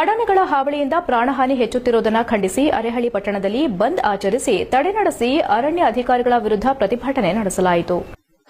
ಕಾಡಾನೆಗಳ ಹಾವಳಿಯಿಂದ ಪ್ರಾಣಹಾನಿ ಹೆಚ್ಚುತ್ತಿರುವುದನ್ನು ಖಂಡಿಸಿ ಅರೆಹಳ್ಳಿ ಪಟ್ಟಣದಲ್ಲಿ ಬಂದ್ ಆಚರಿಸಿ ತಡೆ ನಡೆಸಿ ಅರಣ್ಯ ಅಧಿಕಾರಿಗಳ ವಿರುದ್ಧ ಪ್ರತಿಭಟನೆ ನಡೆಸಲಾಯಿತು.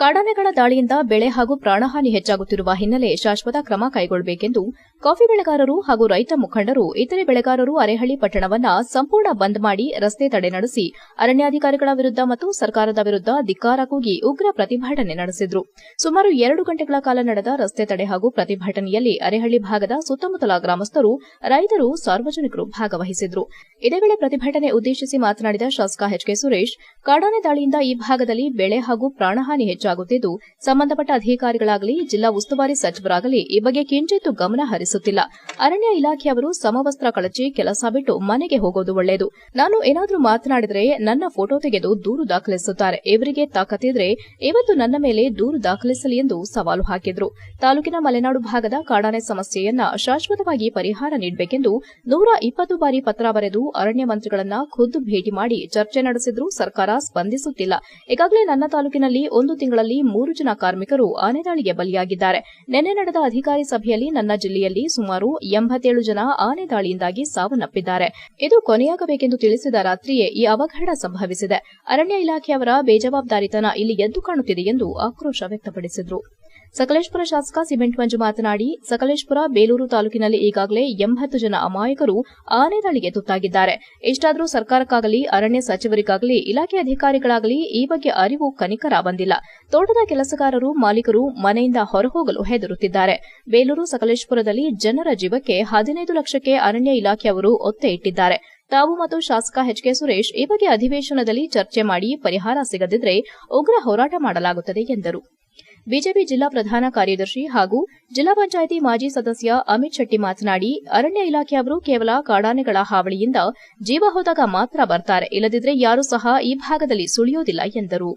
ಕಾಡಾನೆಗಳ ದಾಳಿಯಿಂದ ಬೆಳೆ ಹಾಗೂ ಪ್ರಾಣಹಾನಿ ಹೆಚ್ಚಾಗುತ್ತಿರುವ ಹಿನ್ನೆಲೆ ಶಾಶ್ವತ ಕ್ರಮ ಕೈಗೊಳ್ಳಬೇಕೆಂದು ಕಾಫಿ ಬೆಳೆಗಾರರು ಹಾಗೂ ರೈತ ಮುಖಂಡರು, ಇತರೆ ಬೆಳೆಗಾರರು ಅರೆಹಳ್ಳಿ ಪಟ್ಟಣವನ್ನ ಸಂಪೂರ್ಣ ಬಂದ್ ಮಾಡಿ ರಸ್ತೆ ತಡೆ ನಡೆಸಿ ಅರಣ್ಯಾಧಿಕಾರಿಗಳ ವಿರುದ್ಧ ಮತ್ತು ಸರ್ಕಾರದ ವಿರುದ್ಧ ಧಿಕ್ಕಾರ ಕೂಗಿ ಉಗ್ರ ಪ್ರತಿಭಟನೆ ನಡೆಸಿದ್ರು. ಸುಮಾರು ಎರಡು ಗಂಟೆಗಳ ಕಾಲ ನಡೆದ ರಸ್ತೆ ತಡೆ ಹಾಗೂ ಪ್ರತಿಭಟನೆಯಲ್ಲಿ ಅರೆಹಳ್ಳಿ ಭಾಗದ ಸುತ್ತಮುತ್ತಲ ಗ್ರಾಮಸ್ಥರು, ರೈತರು ಸಾರ್ವಜನಿಕರು ಭಾಗವಹಿಸಿದ್ರು. ಇದೇ ವೇಳೆ ಪ್ರತಿಭಟನೆ ಉದ್ದೇಶಿಸಿ ಮಾತನಾಡಿದ ಶಾಸಕ ಎಚ್ ಕೆ ಸುರೇಶ್ ಕಾಡಾನೆ ದಾಳಿಯಿಂದ ಈ ಭಾಗದಲ್ಲಿ ಬೆಳೆ ಹಾಗೂ ಪ್ರಾಣಹಾನಿ ಹೆಚ್ಚಾಗುತ್ತಿದ್ದು ಸಂಬಂಧಪಟ್ಟ ಅಧಿಕಾರಿಗಳಾಗಲಿ, ಜಿಲ್ಲಾ ಉಸ್ತುವಾರಿ ಸಚಿವರಾಗಲಿ ಈ ಬಗ್ಗೆ ಕಿಂಚಿತ್ತೂ ಗಮನ ಹರಿಸುತ್ತಿಲ್ಲ. ಅರಣ್ಯ ಇಲಾಖೆಯವರು ಸಮವಸ್ತ್ರ ಕಳಚಿ ಕೆಲಸ ಬಿಟ್ಟು ಮನೆಗೆ ಹೋಗೋದು ಒಳ್ಳೆಯದು. ನಾನು ಏನಾದರೂ ಮಾತನಾಡಿದರೆ ನನ್ನ ಫೋಟೋ ತೆಗೆದು ದೂರು ದಾಖಲಿಸುತ್ತಾರೆ. ಇವರಿಗೆ ತಾಕತ್ತಿದ್ರೆ ಇವತ್ತು ನನ್ನ ಮೇಲೆ ದೂರು ದಾಖಲಿಸಲಿ ಎಂದು ಸವಾಲು ಹಾಕಿದ್ರು. ತಾಲೂಕಿನ ಮಲೆನಾಡು ಭಾಗದ ಕಾಡಾನೆ ಸಮಸ್ಯೆಯನ್ನ ಶಾಶ್ವತವಾಗಿ ಪರಿಹಾರ ನೀಡಬೇಕೆಂದು ನೂರ ಇಪ್ಪತ್ತು ಬಾರಿ ಪತ್ರ ಬರೆದು ಅರಣ್ಯ ಮಂತ್ರಿಗಳನ್ನ ಖುದ್ದು ಭೇಟಿ ಮಾಡಿ ಚರ್ಚೆ ನಡೆಸಿದ್ರೂ ಸರ್ಕಾರ ಸ್ಪಂದಿಸುತ್ತಿಲ್ಲ. ಈಗಾಗಲೇ ನನ್ನ ತಾಲೂಕಿನಲ್ಲಿ ಒಂದು ತಿಂಗಳಲ್ಲಿ ಮೂರು ಜನ ಕಾರ್ಮಿಕರು ಆನೆದಾಳಿಗೆ ಬಲಿಯಾಗಿದ್ದಾರೆ. ನಿನ್ನೆ ನಡೆದ ಅಧಿಕಾರಿ ಸಭೆಯಲ್ಲಿ ನನ್ನ ಜಿಲ್ಲೆಯಲ್ಲಿ ಸುಮಾರು ಎಂಬತ್ತೇಳು ಜನ ಆನೆ ದಾಳಿಯಿಂದಾಗಿ ಸಾವನ್ನಪ್ಪಿದ್ದಾರೆ. ಇದು ಕೊನೆಯಾಗಬೇಕೆಂದು ತಿಳಿಸಿದ ರಾತ್ರಿಯೇ ಈ ಅವಘಡ ಸಂಭವಿಸಿದೆ. ಅರಣ್ಯ ಇಲಾಖೆಯವರ ಬೇಜವಾಬ್ದಾರಿತನ ಇಲ್ಲಿ ಎದ್ದು ಕಾಣುತ್ತಿದೆ ಎಂದು ಆಕ್ರೋಶ ವ್ಯಕ್ತಪಡಿಸಿದರು. ಸಕಲೇಶ್ಪುರ ಶಾಸಕ ಸಿಮೆಂಟ್ ಮಂಜು ಮಾತನಾಡಿ, ಸಕಲೇಶ್ಪುರ ಬೇಲೂರು ತಾಲೂಕಿನಲ್ಲಿ ಈಗಾಗಲೇ ಎಂಬತ್ತು ಜನ ಅಮಾಯಕರು ಆನೆ ದಾಳಿಗೆ ತುತ್ತಾಗಿದ್ದಾರೆ. ಇಷ್ಟಾದರೂ ಸರ್ಕಾರಕ್ಕಾಗಲಿ, ಅರಣ್ಯ ಸಚಿವರಿಗಾಗಲಿ, ಇಲಾಖೆ ಅಧಿಕಾರಿಗಳಾಗಲಿ ಈ ಬಗ್ಗೆ ಅರಿವು ಕನಿಕರ ಬಂದಿಲ್ಲ. ತೋಟದ ಕೆಲಸಗಾರರು, ಮಾಲೀಕರು ಮನೆಯಿಂದ ಹೊರಹೋಗಲು ಹೆದರುತ್ತಿದ್ದಾರೆ. ಬೇಲೂರು, ಸಕಲೇಶ್ಪುರದಲ್ಲಿ ಜನರ ಜೀವಕ್ಕೆ ಹದಿನೈದು ಲಕ್ಷಕ್ಕೆ ಅರಣ್ಯ ಇಲಾಖೆಯವರು ಒತ್ತೆ ಇಟ್ಟಿದ್ದಾರೆ. ತಾವು ಮತ್ತು ಶಾಸಕ ಎಚ್ ಕೆ ಸುರೇಶ್ ಈ ಬಗ್ಗೆ ಅಧಿವೇಶನದಲ್ಲಿ ಚರ್ಚೆ ಮಾಡಿ ಪರಿಹಾರ ಸಿಗದಿದ್ರೆ ಉಗ್ರ ಹೋರಾಟ ಮಾಡಲಾಗುತ್ತದೆ ಎಂದರು. ಬಿಜೆಪಿ ಜಿಲ್ಲಾ ಪ್ರಧಾನ ಕಾರ್ಯದರ್ಶಿ ಹಾಗೂ ಜಿಲ್ಲಾ ಪಂಚಾಯಿತಿ ಮಾಜಿ ಸದಸ್ಯ ಅಮಿತ್ ಶೆಟ್ಟಿ ಮಾತನಾಡಿ, ಅರಣ್ಯ ಇಲಾಖೆಯವರು ಕೇವಲ ಕಾಡಾನೆಗಳ ಹಾವಳಿಯಿಂದ ಜೀವ ಹೋದಾಗ ಮಾತ್ರ ಬರ್ತಾರೆ. ಇಲ್ಲದಿದ್ರೆ ಯಾರೂ ಸಹ ಈ ಭಾಗದಲ್ಲಿ ಸುಳಿಯೋದಿಲ್ಲ ಎಂದರು.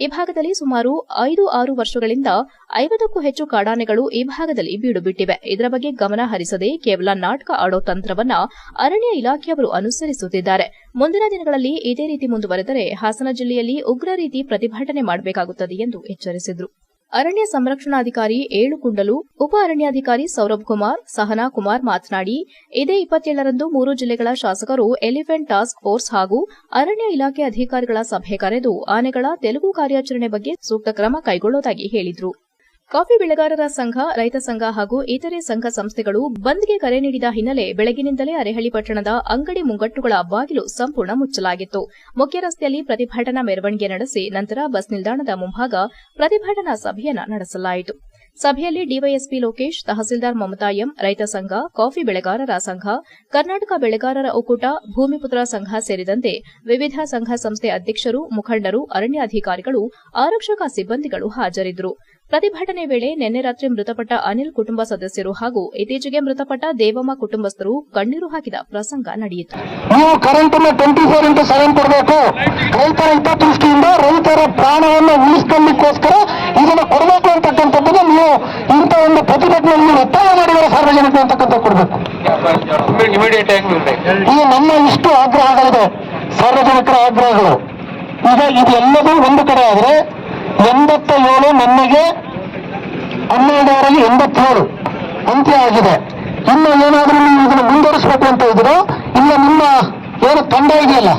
ಈ ಭಾಗದಲ್ಲಿ ಸುಮಾರು ಐದು ಆರು ವರ್ಷಗಳಿಂದ ಐವತ್ತಕ್ಕೂ ಹೆಚ್ಚು ಕಾಡಾನೆಗಳು ಈ ಭಾಗದಲ್ಲಿ ಬೀಡು ಬಿಟ್ಟಿವೆ ಇದರ ಬಗ್ಗೆ ಗಮನ ಹರಿಸದೆ ಕೇವಲ ನಾಟಕ ಆಡೋ ತಂತ್ರವನ್ನ ಅರಣ್ಯ ಇಲಾಖೆಯವರು ಅನುಸರಿಸುತ್ತಿದ್ದಾರೆ. ಮುಂದಿನ ದಿನಗಳಲ್ಲಿ ಇದೇ ರೀತಿ ಮುಂದುವರೆದರೆ ಹಾಸನ ಜಿಲ್ಲೆಯಲ್ಲಿ ಉಗ್ರ ರೀತಿ ಪ್ರತಿಭಟನೆ ಮಾಡಬೇಕಾಗುತ್ತದೆ ಎಂದು ಎಚ್ಚರಿಸಿದರು. ಅರಣ್ಯ ಸಂರಕ್ಷಣಾಧಿಕಾರಿ ಏಳು ಕುಂಡಲು ಉಪ ಅರಣ್ಯಾಧಿಕಾರಿ ಸೌರಭ್ ಕುಮಾರ್, ಸಹನಾ ಕುಮಾರ್ ಮಾತನಾಡಿ, ಇದೇ ಇಪ್ಪತ್ತೇಳರಂದು ಮೂರು ಜಿಲ್ಲೆಗಳ ಶಾಸಕರು ಎಲಿಫೆಂಟ್ ಟಾಸ್ಕ್ ಫೋರ್ಸ್ ಹಾಗೂ ಅರಣ್ಯ ಇಲಾಖೆ ಅಧಿಕಾರಿಗಳ ಸಭೆ ಕರೆದು ಆನೆಗಳ ತೆಲುಗು ಕಾರ್ಯಾಚರಣೆ ಬಗ್ಗೆ ಸೂಕ್ತ ಕ್ರಮ ಕೈಗೊಳ್ಳುವುದಾಗಿ ಹೇಳಿದರು. ಕಾಫಿ ಬೆಳೆಗಾರರ ಸಂಘ, ರೈತ ಸಂಘ ಹಾಗೂ ಇತರೆ ಸಂಘ ಸಂಸ್ಥೆಗಳು ಬಂದ್ಗೆ ಕರೆ ನೀಡಿದ ಹಿನ್ನೆಲೆ ಬೆಳಗಿನಿಂದಲೇ ಅರೆಹಳ್ಳಿ ಪಟ್ಟಣದ ಅಂಗಡಿ ಮುಂಗಟ್ಟುಗಳ ಬಾಗಿಲು ಸಂಪೂರ್ಣ ಮುಚ್ಚಲಾಗಿತ್ತು. ಮುಖ್ಯ ರಸ್ತೆಯಲ್ಲಿ ಪ್ರತಿಭಟನಾ ಮೆರವಣಿಗೆ ನಡೆಸಿ ನಂತರ ಬಸ್ ನಿಲ್ದಾಣದ ಮುಂಭಾಗ ಪ್ರತಿಭಟನಾ ಸಭೆಯನ್ನು ನಡೆಸಲಾಯಿತು. ಸಭೆಯಲ್ಲಿ ಡಿವೈಎಸ್ಪಿ ಲೋಕೇಶ್, ತಹಸೀಲ್ದಾರ್ ಮಮತಾ ಎಂ, ರೈತ ಸಂಘ, ಕಾಫಿ ಬೆಳೆಗಾರರ ಸಂಘ, ಕರ್ನಾಟಕ ಬೆಳೆಗಾರರ ಒಕ್ಕೂಟ, ಭೂಮಿಪುತ್ರ ಸಂಘ ಸೇರಿದಂತೆ ವಿವಿಧ ಸಂಘ ಸಂಸ್ಥೆ ಅಧ್ಯಕ್ಷರು, ಮುಖಂಡರು, ಅರಣ್ಯಾಧಿಕಾರಿಗಳು, ಆರಕ್ಷಕ ಸಿಬ್ಬಂದಿಗಳು ಹಾಜರಿದ್ದರು. ಪ್ರತಿಭಟನೆ ವೇಳೆ ನಿನ್ನೆ ರಾತ್ರಿ ಮೃತಪಟ್ಟ ಅನಿಲ್ ಕುಟುಂಬ ಸದಸ್ಯರು ಹಾಗೂ ಇತ್ತೀಚೆಗೆ ಮೃತಪಟ್ಟ ದೇವಮ್ಮ ಕುಟುಂಬಸ್ಥರು ಕಣ್ಣೀರು ಹಾಕಿದ ಪ್ರಸಂಗ ನಡೆಯಿತು. ನೀವು ಕರೆಂಟ್ ಟ್ವೆಂಟಿ ಫೋರ್ ಕೊಡಬೇಕು. ಒಂದು ಮಾಡಿದರೆ ಸಾರ್ವಜನಿಕ ಕೊಡಬೇಕು. ಈಗ ನಮ್ಮ ಆಗ್ರಹಗಳಿದೆ. ಸಾರ್ವಜನಿಕರ ಆಗ್ರಹಗಳು. ಈಗ ಇದೆಲ್ಲವೂ ಒಂದು ಕಡೆ ಆದರೆ ಎಂಬತ್ತ ಏಳು ಮೊನ್ನೆಗೆ ಹನ್ನೆರಡರಲ್ಲಿ ಎಂಬತ್ತೇಳು ಅಂತ್ಯ ಆಗಿದೆ. ಇನ್ನು ಏನಾದರೂ ನೀವು ಇದನ್ನು ಮುಂದುವರಿಸಬೇಕು ಅಂತ ಇದ್ರು ಇಲ್ಲ ನಿಮ್ಮ ಏನು ತಂಡ ಇದೆಯಲ್ಲ?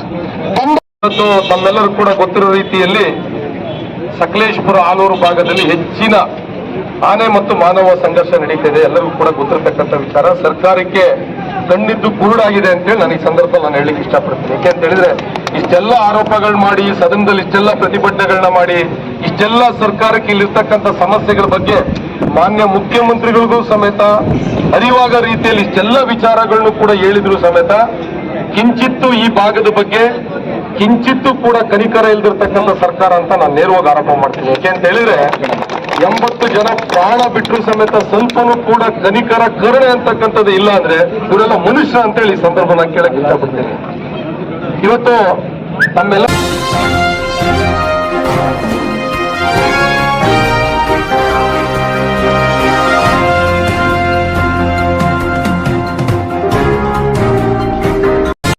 ತಂಡ ಇವತ್ತು ತಮ್ಮೆಲ್ಲರೂ ಕೂಡ ಗೊತ್ತಿರೋ ರೀತಿಯಲ್ಲಿ ಸಕಲೇಶ್ಪುರ ಆಲೂರು ಭಾಗದಲ್ಲಿ ಹೆಚ್ಚಿನ ಆನೆ ಮತ್ತು ಮಾನವ ಸಂಘರ್ಷ ನಡೀತಿದೆ. ಎಲ್ಲರಿಗೂ ಕೂಡ ಗೊತ್ತಿರತಕ್ಕಂಥ ವಿಚಾರ. ಸರ್ಕಾರಕ್ಕೆ ಕಣ್ಣಿದ್ದು ಕುರುಡಾಗಿದೆ ಅಂತೇಳಿ ನಾನು ಈ ಸಂದರ್ಭದಲ್ಲಿ ನಾನು ಹೇಳಲಿಕ್ಕೆ ಇಷ್ಟಪಡ್ತೀನಿ. ಯಾಕೆ ಅಂತ ಹೇಳಿದ್ರೆ, ಇಷ್ಟೆಲ್ಲ ಆರೋಪಗಳು ಮಾಡಿ, ಸದನದಲ್ಲಿ ಇಷ್ಟೆಲ್ಲ ಪ್ರತಿಭಟನೆಗಳನ್ನ ಮಾಡಿ ಇಷ್ಟೆಲ್ಲ ಸರ್ಕಾರಕ್ಕೆ ಇಲ್ಲಿರ್ತಕ್ಕಂಥ ಸಮಸ್ಯೆಗಳ ಬಗ್ಗೆ ಮಾನ್ಯ ಮುಖ್ಯಮಂತ್ರಿಗಳಿಗೂ ಸಮೇತ ಅರಿವಾಗ ರೀತಿಯಲ್ಲಿ ಇಷ್ಟೆಲ್ಲ ವಿಚಾರಗಳನ್ನು ಕೂಡ ಹೇಳಿದ್ರು ಸಮೇತ. ಕಿಂಚಿತ್ತು ಈ ಭಾಗದ ಬಗ್ಗೆ ಕಿಂಚಿತ್ತು ಕೂಡ ಕನಿಕರ ಇಲ್ದಿರ್ತಕ್ಕಂಥ ಸರ್ಕಾರ ಅಂತ ನಾನು ನೇರವಾಗಿ ಆರೋಪ ಮಾಡ್ತೀನಿ. ಯಾಕೆ ಅಂತ ಹೇಳಿದ್ರೆ, ಎಂಬತ್ತು ಜನ ಪ್ರಾಣ ಬಿಟ್ಟರು ಸಮೇತ ಸ್ವಲ್ಪನೂ ಕೂಡ ಕನಿಕರ ಕರುಣೆ ಅಂತಕ್ಕಂಥದ್ದು ಇಲ್ಲ ಅಂದ್ರೆ ಇವರೆಲ್ಲ ಮನುಷ್ಯ ಅಂತೇಳಿ ಸಂದರ್ಭ ನಾನು ಕೇಳಕ್ಕೆ ಇಷ್ಟಪಡ್ತೀನಿ. ಇವತ್ತು ತಮ್ಮೆಲ್ಲ